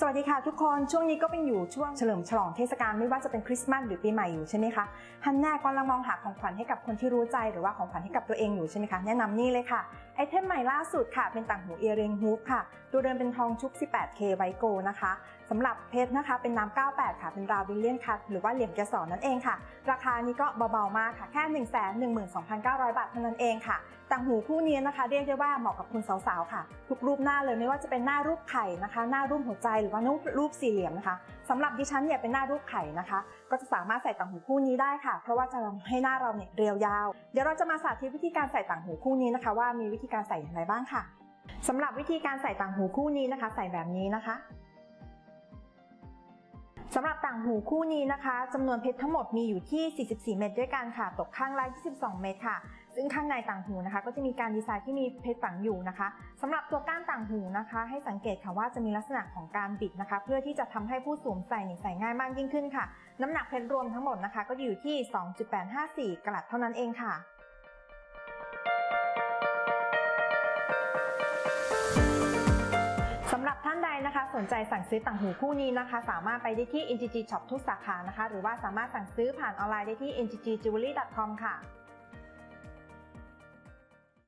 สวัสดีค่ะทุกคนช่วงนี้ก็เป็นอยู่ช่วงเฉลิมฉลองเทศกาลไม่ว่าจะเป็นคริสต์มาสหรือปีใหม่อยู่ใช่ไหมคะฮันน่ากำลังมองหาของขวัญให้กับคนที่รู้ใจหรือว่าของขวัญให้กับตัวเองอยู่ใช่ไหมคะแนะนำนี่เลยค่ะ ไอเทมใหม่ล่าสุดค่ะ เป็นต่างหูเอเริงฮูปค่ะ ตัวเดิมเป็นทองชุบ 18K ไวโกนะคะสำหรับเพชรนะคะ เป็นน้ำ98 ค่ะ เป็นราววิลเลียนคัตหรือว่าเหลี่ยมแกสอนนั่นเองค่ะ ราคานี้ก็เบาๆมากค่ะ แค่ 1 1 2 9 0 0 บาทเท่านั้นเองค่ะ ต่างหูคู่นี้นะคะ เรียกได้ว่าเหมาะกับคุณสาวๆค่ะ ทุกรูปหน้าเลยไม่ว่าจะเป็นหน้ารูปไข่นะคะ หน้ารูปหัวใจหรือว่ารูปสี่เหลี่ยมนะคะ สำหรับดิฉันเนี่ยเป็นหน้ารูปไข่นะคะ ก็จะสามารถใส่ต่างหูคู่นี้ได้ค่ะ เพราะว่าจะทำให้หน้าเราเนี่ยเรียวยาว เดี๋ยวเราจะมาสาธิตวิธีการใส่ต่างหูคู่นี้นะคะ ว่ามีวิธีการใส่อย่างไรบ้างค่ะสำหรับวิธีการใส่ต่างหูคู่นี้นะคะ ใส่แบบนี้นะคะำหรับต่างหูคู่นี้นะคะจำนวนเพชรทั้งหมดมีอยู่ที่ 44 เม็ดด้วยกันค่ะ ตกข้างละ 22 เม็ดค่ะ ซึ่งข้างในต่างหูนะคะ ก็จะมีการดีไซน์ที่มีเพชรฝังอยู่นะคะสำหรับตัวก้านต่างหูนะคะ ให้สังเกตค่ะว่าจะมีลักษณะของการบิดนะคะ เพื่อที่จะทำให้ผู้สวมใส่เนี่ยใส่ง่ายมากยิ่งขึ้นค่ะ น้ำหนักเพชรรวมทั้งหมดนะคะ ก็อยู่ที่ 2.854 กรัตเท่านั้นเองค่ะ นะคะสนใจสั่งซื้อต่างหูคู่นี้นะคะ สามารถไปได้ที่ NGG Shop ทุกสาขานะคะ หรือว่าสามารถสั่งซื้อผ่านออนไลน์ได้ที่ nggjewelry.com ค่ะ